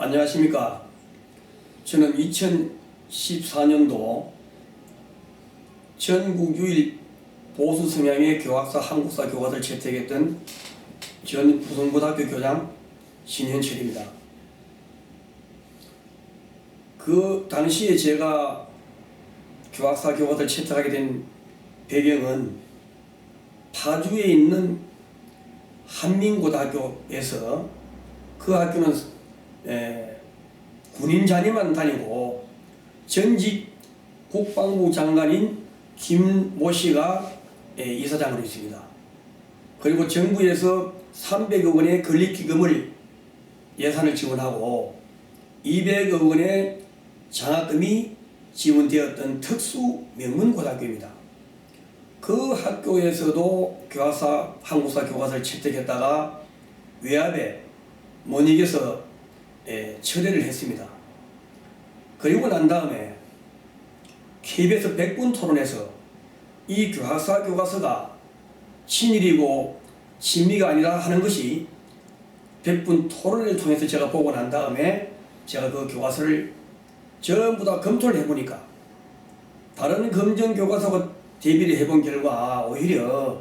안녕하십니까. 저는 2014년도 전국 유일 보수 성향의 교학사 한국사 교과서를 채택했던 전 부성고등학교 교장 신현철입니다. 그 당시에 제가 교학사 교과서를 채택하게 된 배경은 파주에 있는 한민고등학교에서 그 학교는 에, 군인 자리만 다니고 전직 국방부 장관인 김모 씨가 에, 이사장으로 있습니다. 그리고 정부에서 300억 원의 건립기금을 예산을 지원하고 200억 원의 장학금이 지원되었던 특수 명문 고등학교입니다. 그 학교에서도 교과서 한국사 교과서를 채택했다가 외압에 못 이겨서 예, 철회를 했습니다. 그리고 난 다음에 KBS 백분 토론에서 이 교학사 교과서가 친일이고 친미가 아니라 하는 것이 백분 토론을 통해서 제가 보고 난 다음에 제가 그 교과서를 전부 다 검토를 해보니까 다른 검정 교과서와 대비를 해본 결과 오히려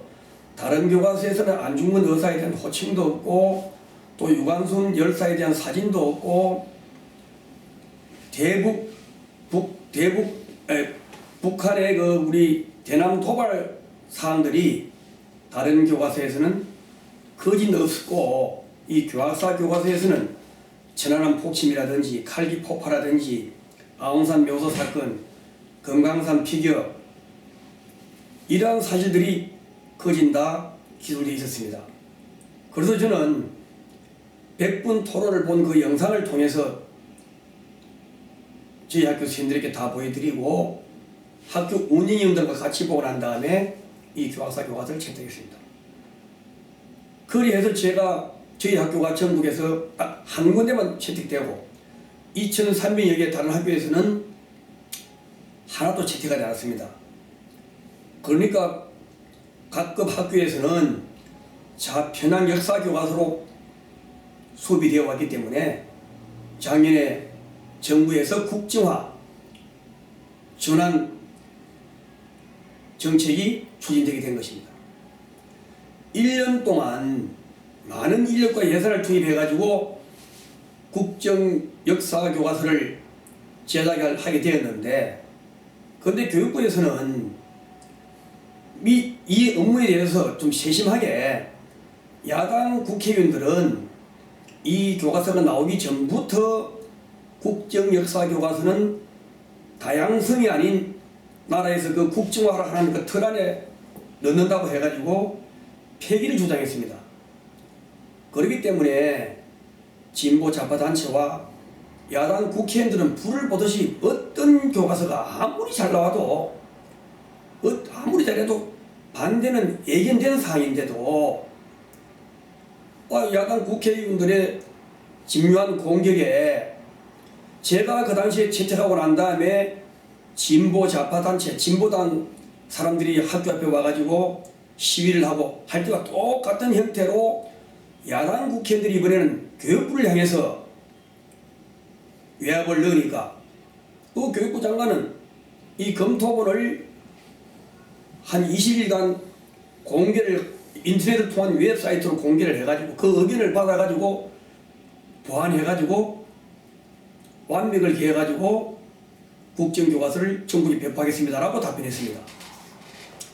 다른 교과서에서는 안중근 의사에 대한 호칭도 없고 또 유관순 열사에 대한 사진도 없고 대북 북 대북 에, 북한의 그 우리 대남 도발 사항들이 다른 교과서에서는 거진 없었고 이 교과서 교과서에서는 천안함 폭침이라든지 칼기 폭파라든지 아웅산 묘소 사건, 금강산 피격 이러한 사실들이 거진 다 기술되어 있었습니다. 그래서 저는 100분 토론을 본 그 영상을 통해서 저희 학교 선생님들에게 다 보여드리고 학교 운영위원들과 같이 보고 난 다음에 이 교학사 교과서를 채택했습니다. 그리해서 제가 저희 학교가 전국에서 딱 한 군데만 채택되고 2,300여 개 다른 학교에서는 하나도 채택하지 않았습니다. 그러니까 각급 학교에서는 자 편한 역사 교과서로 수업이 되어 왔기 때문에 작년에 정부에서 국정화 전환 정책이 추진되게 된 것입니다. 1년 동안 많은 인력과 예산을 투입해가지고 국정 역사 교과서를 제작하게 되었는데 그런데 교육부에서는 이, 이 업무에 대해서 좀 세심하게 야당 국회의원들은 이 교과서가 나오기 전부터 국정 역사 교과서는 다양성이 아닌 나라에서 그 국정화를 하는 그 틀 안에 넣는다고 해가지고 폐기를 주장했습니다. 그렇기 때문에 진보 좌파 단체와 야당 국회의원들은 불을 보듯이 어떤 교과서가 아무리 잘 나와도 어- 아무리 잘해도 반대는 예견되는 사항인데도 어, 야당 국회의원들의 집요한 공격에 제가 그 당시에 채택하고 난 다음에 진보 좌파 단체, 진보당 사람들이 학교 앞에 와가지고 시위를 하고 할 때와 똑같은 형태로 야당 국회의원들이 이번에는 교육부를 향해서 외압을 넣으니까 그 교육부 장관은 이 검토본을 한 20일간 공개를 인터넷을 통한 웹사이트로 공개를 해가지고 그 의견을 받아가지고 보완해가지고 완벽을 기해가지고 국정교과서를 전국에 배포하겠습니다라고 답변했습니다.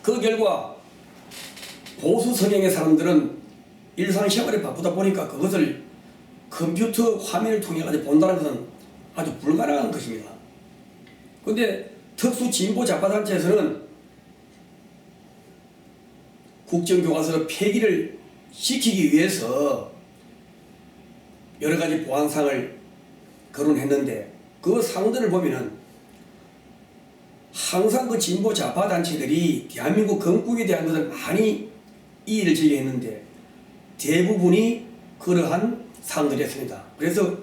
그 결과 보수 성향의 사람들은 일상생활에 바쁘다 보니까 그것을 컴퓨터 화면을 통해 가지고 본다는 것은 아주 불가능한 것입니다. 근데 특수 진보 좌파 단체에서는 국정교과서 폐기를 시키기 위해서 여러 가지 보안상을 거론했는데 그 사항들을 보면은 항상 그 진보 좌파 단체들이 대한민국 건국에 대한 것을 많이 이의를 제기했는데 대부분이 그러한 사항들이었습니다. 그래서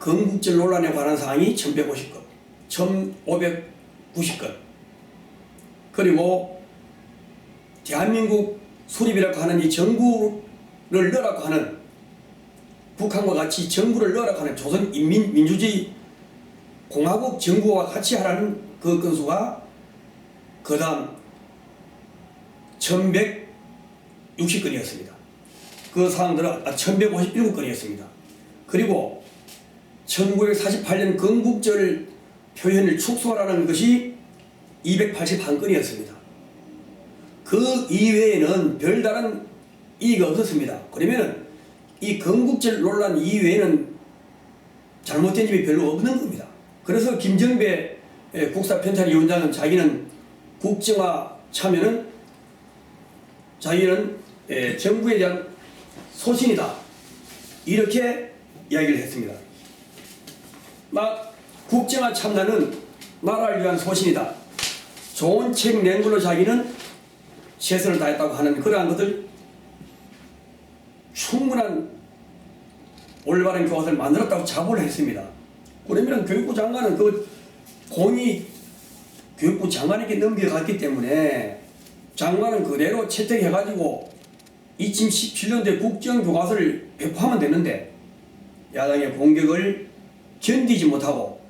건국절 논란에 관한 사항이 1150건, 1590건, 그리고 대한민국 수립이라고 하는 이 정부를 넣으라고 하는 북한과 같이 정부를 넣으라고 하는 조선 인민 민주주의 공화국 정부와 같이 하라는 그 건수가 그 다음 1160건이었습니다. 그 사항들은 아, 1157건이었습니다. 그리고 1948년 건국절 표현을 축소하라는 것이 281건이었습니다. 그 이외에는 별다른 이의가 없었습니다. 그러면은 이 건국절 논란 이외에는 잘못된 점이 별로 없는 겁니다. 그래서 김정배 예, 국사편찬위원장은 자기는 국정화 참여는 자기는 예, 정부에 대한 소신이다. 이렇게 이야기를 했습니다. 막 국정화 참나는 나라를 위한 소신이다. 좋은 책 낸 걸로 자기는 최선을 다했다고 하는 그러한 것들 충분한 올바른 교과서를 만들었다고 자부를 했습니다. 그러면 교육부 장관은 그 공이 교육부 장관에게 넘겨갔기 때문에 장관은 그대로 채택해가지고 2017년도에 국정교과서를 배포하면 되는데 야당의 공격을 견디지 못하고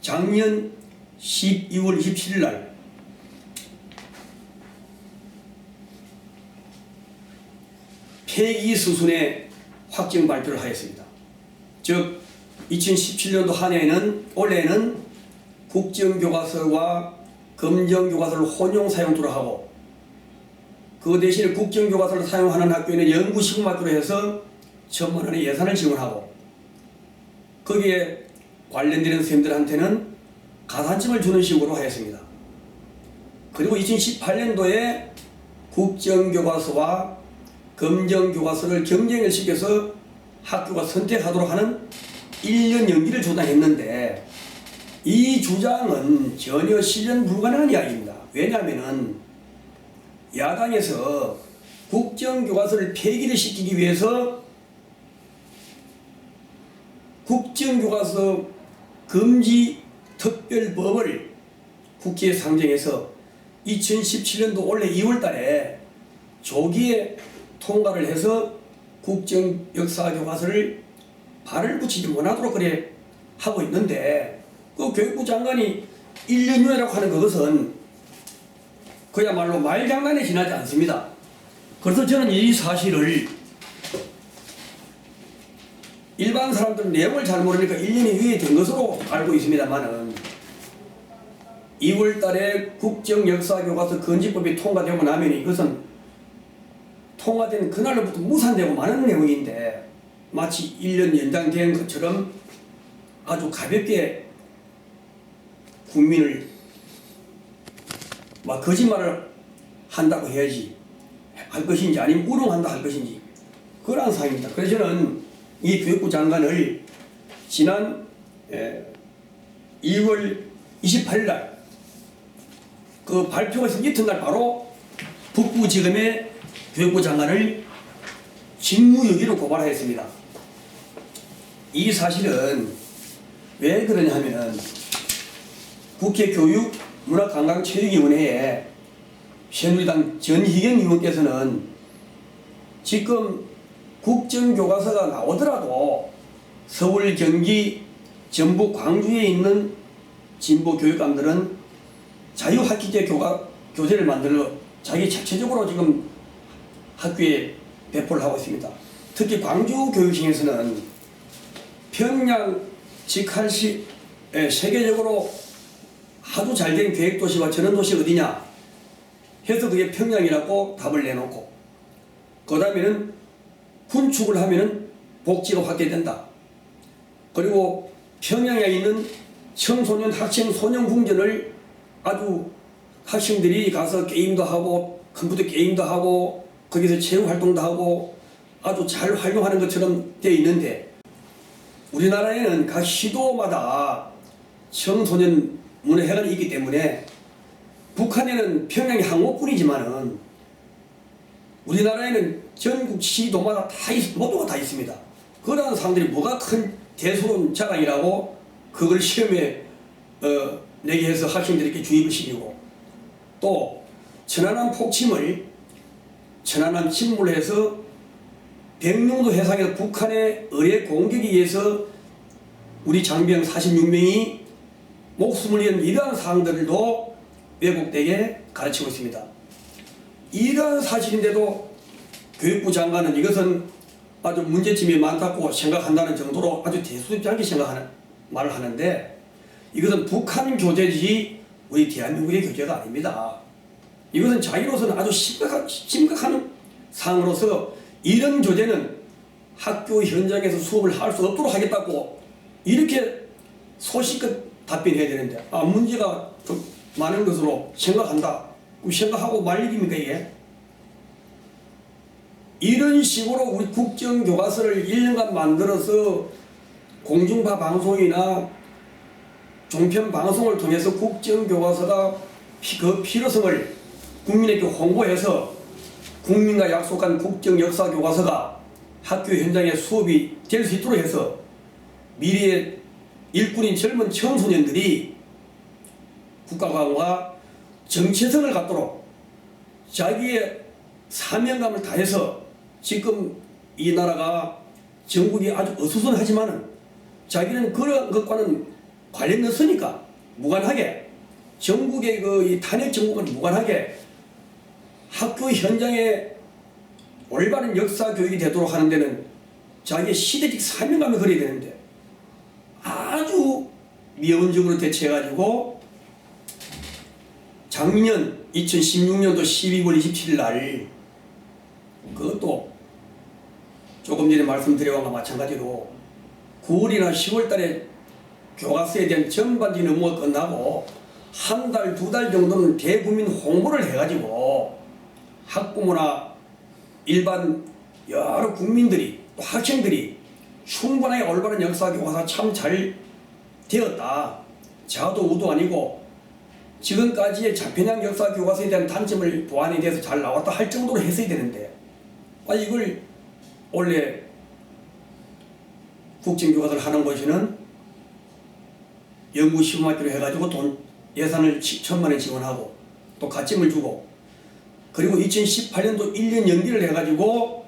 작년 12월 27일 날 폐기 수순의 확정 발표를 하였습니다. 즉 2017년도 한 해에는 올해는 국정교과서와 검정교과서를 혼용 사용토록 하고 그 대신에 국정교과서를 사용하는 학교에는 연구시공학교로 해서 천만 원의 예산을 지원하고 거기에 관련되는 선생님들한테는 가산점을 주는 식으로 하였습니다. 그리고 2018년도에 국정교과서와 검정 교과서를 경쟁을 시켜서 학교가 선택하도록 하는 1년 연기를 주장했는데 이 주장은 전혀 실현 불가능한 이야기입니다. 왜냐하면 야당에서 국정교과서를 폐기를 시키기 위해서 국정교과서 금지 특별법을 국회에 상정해서 2017년도 올해 2월 달에 조기에 통과를 해서 국정 역사 교과서를 발을 붙이지 못하도록 그래 하고 있는데 그 교육부 장관이 1년 후에라고 하는 그것은 그야말로 말장난에 지나지 않습니다. 그래서 저는 이 사실을 일반 사람들은 내용을 잘 모르니까 1년이 후에 된 것으로 알고 있습니다만은 2월 달에 국정역사교과서 건지법이 통과되고 나면 이것은 통과된 그날로부터 무산되고 마는 내용인데 마치 1년 연장된 것처럼 아주 가볍게 국민을 막 거짓말을 한다고 해야지 할 것인지 아니면 우롱한다 할 것인지 그러한 상황입니다. 그래서 저는 이 교육부 장관을 지난 에, 2월 28일 날 그 발표가 있은 이튿날 바로 북부지검에 교육부 장관을 직무유기로 고발하였습니다. 이 사실은 왜 그러냐 하면 국회 교육 문화관광체육위원회에 새누리당 전희경 의원께서는 지금 국정교과서가 나오더라도 서울, 경기, 전북, 광주에 있는 진보 교육감들은 자유학기제 교과, 교재를 만들어 자기 자체적으로 지금 학교에 배포를 하고 있습니다. 특히 광주 교육청에서는 평양 직할시 에, 세계적으로 아주 잘된 계획도시와 전원도시 어디냐 해서 그게 평양이라고 답을 내놓고 그 다음에는 군축을 하면은 복지가 확대된다. 그리고 평양에 있는 청소년 학생 소년 궁전을 아주 학생들이 가서 게임도 하고 컴퓨터 게임도 하고 거기서 체육 활동도 하고 아주 잘 활용하는 것처럼 되어 있는데 우리나라에는 각 시도마다 청소년 문화회관이 있기 때문에 북한에는 평양이 항목뿐이지만은 우리나라에는 전국 시도마다 다 있, 모두가 다 있습니다. 그러한 사람들이 뭐가 큰 대수로운 자랑이라고 그걸 시험에 어, 내게 해서 학생들에게 주입을 시키고 또 천안함 폭침을 천안함 침몰해서 백령도 해상에서 북한의 의뢰 공격에 의해서 우리 장병 46명이 목숨을 잃은 이러한 사항들도 왜곡되게 가르치고 있습니다. 이러한 사실인데도 교육부 장관은 이것은 아주 문제점이 많다고 생각한다는 정도로 아주 대수롭지 않게 생각하는 말을 하는데 이것은 북한 교재지 우리 대한민국의 교재가 아닙니다. 이것은 자기로서는 아주 심각한, 심각한 상으로서 이런 교재는 학교 현장에서 수업을 할 수 없도록 하겠다고 이렇게 소식껏 답변해야 되는데 아 문제가 좀 많은 것으로 생각한다. 생각하고 말 일입니까 이게? 이런 식으로 우리 국정교과서를 1년간 만들어서 공중파 방송이나 종편 방송을 통해서 국정교과서가 피- 그 필요성을 국민에게 홍보해서 국민과 약속한 국정 역사 교과서가 학교 현장에 수업이 될 수 있도록 해서 미래의 일꾼인 젊은 청소년들이 국가관과 정체성을 갖도록 자기의 사명감을 다해서 지금 이 나라가 전국이 아주 어수선하지만은 자기는 그런 것과는 관련이 없으니까 무관하게 전국의 그이 탄핵 정국은 무관하게 학교 현장에 올바른 역사 교육이 되도록 하는 데는 자기의 시대적 사명감을 그려야 되는데 아주 미온적으로 대처해가지고 작년 2016년도 12월 27일 날 그것도 조금 전에 말씀드려온 것과 마찬가지로 9월이나 10월 달에 교과서에 대한 전반적인 업무가 끝나고 한 달, 두 달 정도는 대국민 홍보를 해가지고 학부모나 일반 여러 국민들이 또 학생들이 충분하게 올바른 역사 교과서 참 잘 되었다. 자도 우도 아니고 지금까지의 자편향 역사 교과서에 대한 단점을 보완에 대해서 잘 나왔다 할 정도로 했어야 되는데 아 이걸 원래 국정교과서를 하는 곳에는 연구 시험학교로 해가지고 돈 예산을 7천만 원 지원하고 또 가점을 주고 그리고 2018년도 1년 연기를 해가지고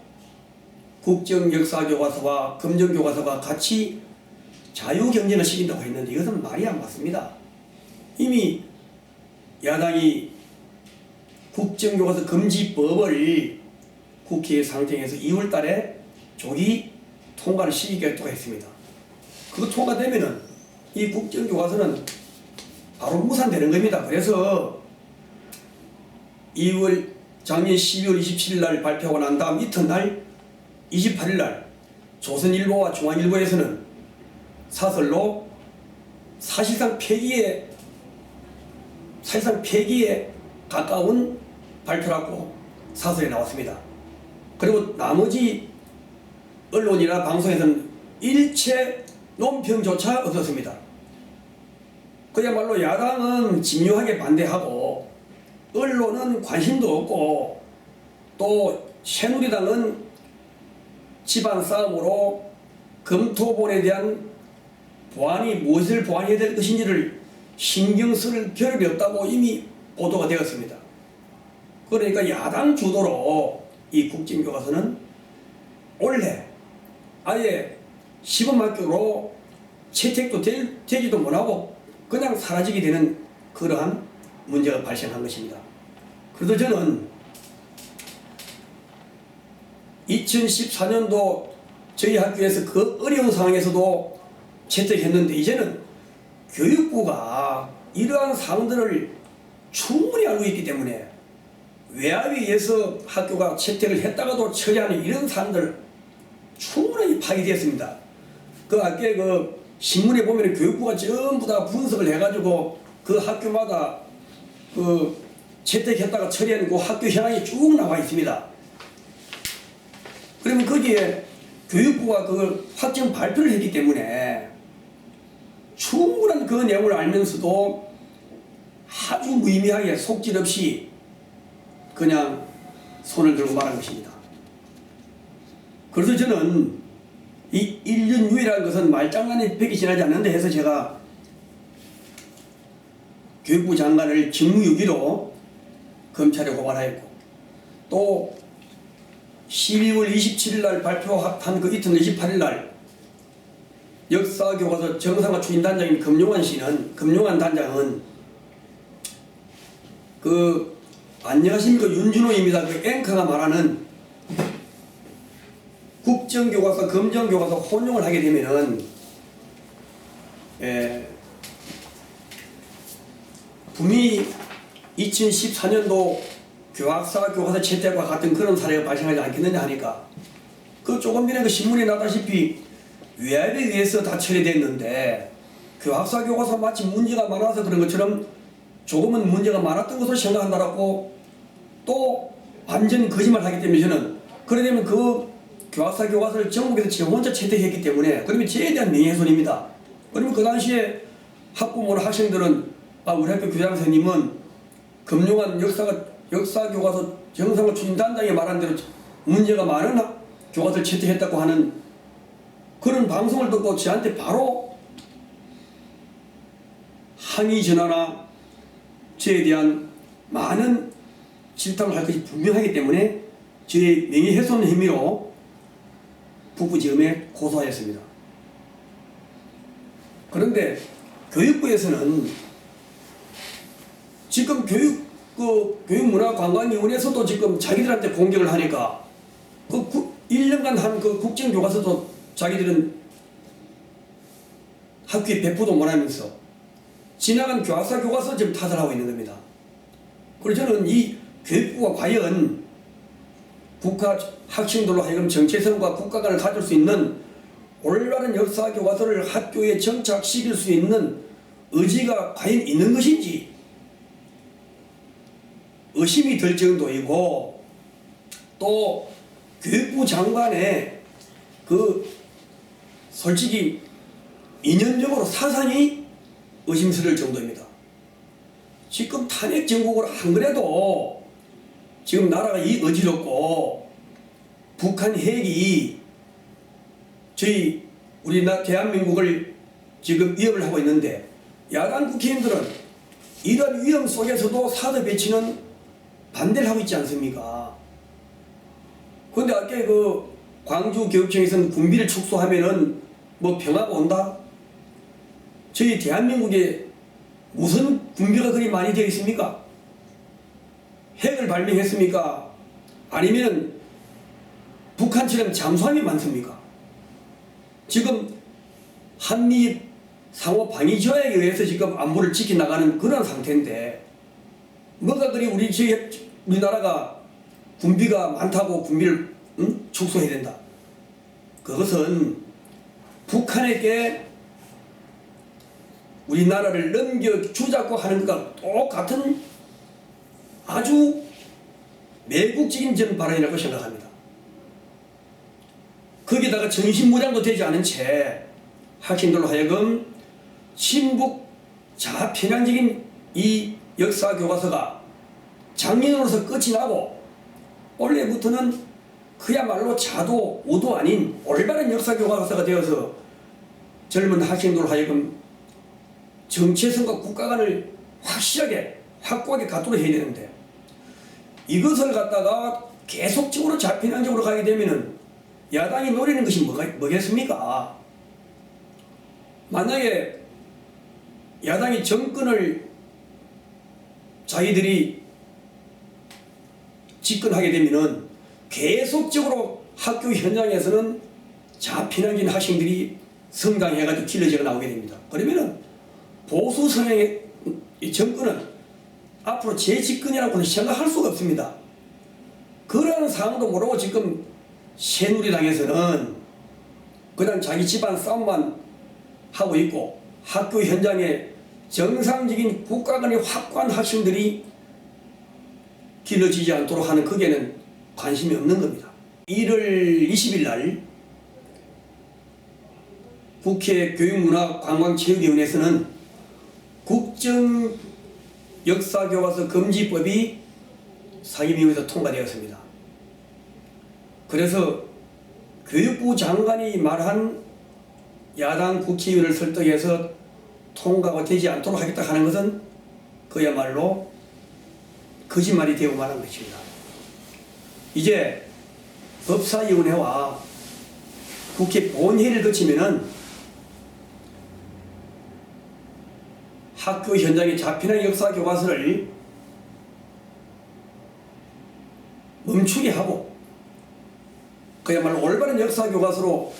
국정역사교과서와 금정교과서가 같이 자유경쟁을 시킨다고 했는데 이것은 말이 안 맞습니다. 이미 야당이 국정교과서 금지법을 국회 상정해서 2월 달에 조기 통과를 시키겠다고 했습니다. 그거 통과되면은 이 국정교과서는 바로 무산되는 겁니다. 그래서 2월 작년 12월 27일 날 발표가 난 다음 이튿날 28일 날 조선일보와 중앙일보에서는 사설로 사실상 폐기에 사실상 폐기에 가까운 발표라고 사설에 나왔습니다. 그리고 나머지 언론이나 방송에서는 일체 논평조차 없었습니다. 그야말로 야당은 집요하게 반대하고 언론은 관심도 없고 또 새누리당은 집안 싸움으로 검토본에 대한 보안이 무엇을 보완해야 될 것인지를 신경 쓸 겨를이 없다고 이미 보도가 되었습니다. 그러니까 야당 주도로 이 국정교과서는 올해 아예 시범학교로 채택도 될, 되지도 못하고 그냥 사라지게 되는 그러한 문제가 발생한 것입니다. 그래도 저는 2014년도 저희 학교에서 그 어려운 상황에서도 채택했는데 이제는 교육부가 이러한 사항들을 충분히 알고 있기 때문에 외압에 의해서 학교가 채택을 했다가도 처리하는 이런 사항들 충분히 파기되었습니다. 그 아까 그 신문에 보면 교육부가 전부 다 분석을 해가지고 그 학교마다 그 채택했다가 처리하는 그 학교 현황이 쭉 나와 있습니다. 그러면 거기에 교육부가 그 확정 발표를 했기 때문에 충분한 그 내용을 알면서도 아주 무의미하게 속질 없이 그냥 손을 들고 말한 것입니다. 그래서 저는 이 1년 유예라는 것은 말장난이 100이 지나지 않는데 해서 제가 교육부 장관을 직무유기로 검찰에 고발하였고 또 12월 27일 날 발표한 그 이튿날 28일 날 역사교과서 정상화 추진 단장인 금용환 씨는 금용환 단장은 그 안녕하십니까 윤준호입니다. 그 앵커가 말하는 국정교과서, 검정교과서 혼용을 하게 되면은 에, 분명히 2014년도 교학사 교과서 채택과 같은 그런 사례가 발생하지 않겠느냐 하니까 그 조금 전에 그 신문에 나다시피 외압에 의해서 다 처리됐는데 교학사 교과서 마치 문제가 많아서 그런 것처럼 조금은 문제가 많았던 것으로 생각한다라고 또 완전 거짓말 하기 때문에 저는 그래 되면 그 교학사 교과서를 전국에서 제 혼자 채택했기 때문에 그러면 저에 대한 명예훼손입니다. 그러면 그 당시에 학부모나 학생들은 아 우리 학교 교장 선생님은 금융한 역사가 역사 교과서 정상을 추진 단장이 말한 대로 문제가 많은 학- 교과서를 채택했다고 하는 그런 방송을 듣고 저한테 바로 항의 전화나 저에 대한 많은 질타를 할 것이 분명하기 때문에 저의 명예훼손 혐의로 북부지검에 고소하였습니다. 그런데 교육부에서는 지금 교육 그 교육문화관광위원회에서도 지금 자기들한테 공격을 하니까 그 구, 1년간 한 그 국정교과서도 자기들은 학교에 배포도 못하면서 지나간 교학사 교과서 지금 탓을 하고 있는 겁니다. 그래서 저는 이 교육부가 과연 국가 학생들로 하여금 정체성과 국가관을 가질 수 있는 올바른 역사 교과서를 학교에 정착시킬 수 있는 의지가 과연 있는 것인지 의심이 들 정도이고 또 교육부 장관의 그 솔직히 인연적으로 사상이 의심스러울 정도입니다. 지금 탄핵 정국을 안 그래도 지금 나라가 이 어지럽고 북한 핵이 저희 우리나라 대한민국을 지금 위협을 하고 있는데 야당 국회의원들은 이런 위험 속에서도 사드 배치는 반대를 하고 있지 않습니까? 그런데 아까 그 광주 교육청에서는 군비를 축소하면은 뭐 평화가 온다? 저희 대한민국에 무슨 군비가 그리 많이 되어 있습니까? 핵을 발명했습니까? 아니면 북한처럼 잠수함이 많습니까? 지금 한미 상호 방위 조약에 의해서 지금 안보를 지켜나가는 그런 상태인데 그리 우리 지 우리나라가 군비가 많다고 군비를 응? 축소해야 된다. 그것은 북한에게 우리나라를 넘겨주자고 하는 것과 똑같은 아주 매국적인 전 발언이라고 생각합니다. 거기다가 정신무장도 되지 않은 채 학생들로 하여금 친북 자편향적인 이 역사 교과서가 작년으로서 끝이 나고 올해부터는 그야말로 자도 우도 아닌 올바른 역사 교과서가 되어서 젊은 학생들로 하여금 정체성과 국가관을 확실하게 확고하게 갖도록 해야 되는데 이것을 갖다가 계속적으로 자편향적으로 가게 되면은 야당이 노리는 것이 뭐가, 뭐겠습니까? 만약에 야당이 정권을 자기들이 집권하게 되면은 계속적으로 학교 현장에서는 자편향적인 학생들이 성장해가지고 길러져가 나오게 됩니다. 그러면은 보수 이 정권은 앞으로 재집권이라고는 생각할 수가 없습니다. 그러한 상황도 모르고 지금 새누리당에서는 그냥 자기 집안 싸움만 하고 있고 학교 현장에 정상적인 국가 간의 확고한 학생들이 길러지지 않도록 하는 거기에는 관심이 없는 겁니다. 1월 20일 날 국회 교육문화관광체육위원회에서는 국정 역사교과서 금지법이 상임위원회에서 통과되었습니다. 그래서 교육부 장관이 말한 야당 국회의원을 설득해서 통과가 되지 않도록 하겠다 하는 것은 그야말로 거짓말이 되고 말한 것입니다. 이제 법사위원회와 국회 본회의를 거치면은 학교 현장에 잡히는 역사 교과서를 멈추게 하고 그야말로 올바른 역사 교과서로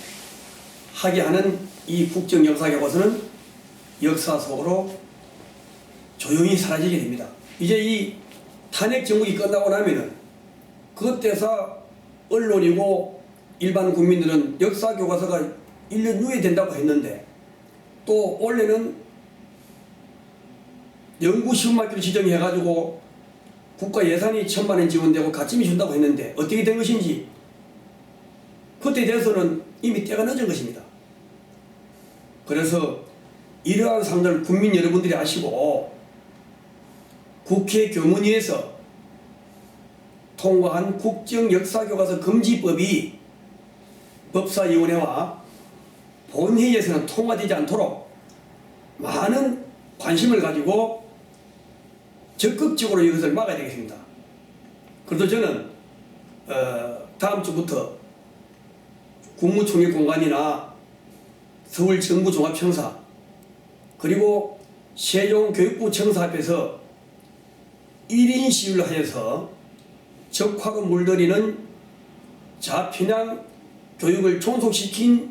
하게 하는 이 국정 역사 교과서는 역사 속으로 조용히 사라지게 됩니다. 이제 이 탄핵 정국이 끝나고 나면은 그때서 언론이고 일반 국민들은 역사 교과서가 1년 후에 된다고 했는데 또 원래는 연구 시험학교를 지정해가지고 국가 예산이 천만 원 지원되고 가침이 준다고 했는데 어떻게 된 것인지 그때 대해서는 이미 때가 늦은 것입니다. 그래서 이러한 상들을 국민 여러분들이 아시고 국회 교문위에서 통과한 국정역사교과서 금지법이 법사위원회와 본회의에서는 통과되지 않도록 많은 관심을 가지고 적극적으로 이것을 막아야 되겠습니다. 그래도 저는 어, 다음 주부터 국무총리 공간이나 서울 정부 종합청사 그리고 세종교육부 청사 앞에서 1인 시위를 하여서 적화로 물들이는 자편향 교육을 종속시킨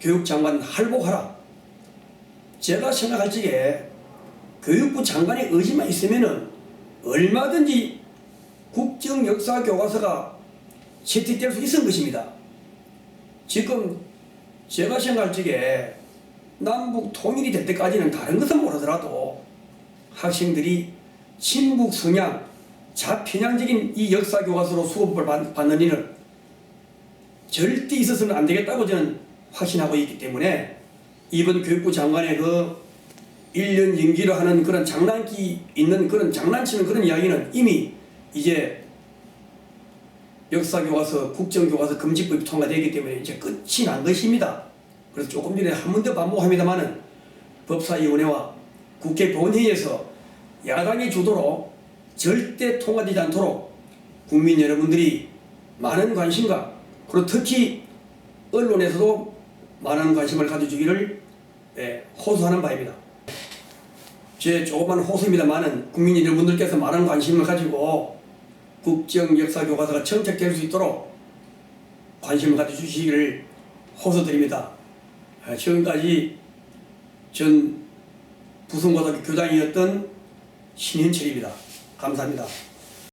교육장관 할복하라. 제가 생각할 적에 교육부 장관의 의지만 있으면은 얼마든지 국정 역사 교과서가 채택될 수 있은 것입니다. 지금 제가 생각할 적에 남북 통일이 될 때까지는 다른 것은 모르더라도 학생들이 친북 성향, 자편향적인 이 역사 교과서로 수업을 받- 받는 일은 절대 있어서는 안 되겠다고 저는 확신하고 있기 때문에 이번 교육부 장관의 그 1년 연기로 하는 그런 장난기 있는 그런 장난치는 그런 이야기는 이미 이제 역사 교과서, 국정 교과서 금지법이 통과되기 때문에 이제 끝이 난 것입니다. 그래서 조금 전에 한 번 더 반복합니다만은 법사위원회와 국회 본회의에서 야당이 주도로 절대 통과되지 않도록 국민 여러분들이 많은 관심과 그리고 특히 언론에서도 많은 관심을 가져주기를 예, 호소하는 바입니다. 제 조그만 호소입니다만은 국민 여러분들께서 많은 관심을 가지고 국정 역사 교과서가 정착될 수 있도록 관심을 가져주시기를 호소드립니다. 아, 지금까지 전 부성고등학교 교장이었던 신현철입니다. 감사합니다.